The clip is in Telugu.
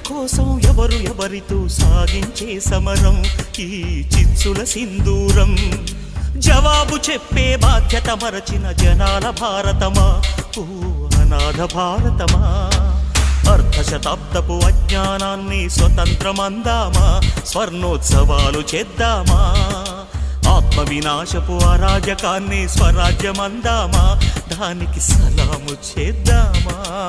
ఎవ్వరి కోసం ఎవరు ఎవరితో సాగించే సమరం? ఈ చిచ్చుల సింధూరం. జవాబు చెప్పే బాధ్యత మరచిన జనాల భారతమా? ఓ అనాథ భారతమా? అర్ధశతాబ్దపు అజ్ఞానాన్ని స్వతంత్రమందామా? స్వర్ణోత్సవాలు చేద్దామా? ఆత్మ వినాశపు అరాజకాన్ని స్వరాజ్యమందామా? దానికి సలాము చేద్దామా?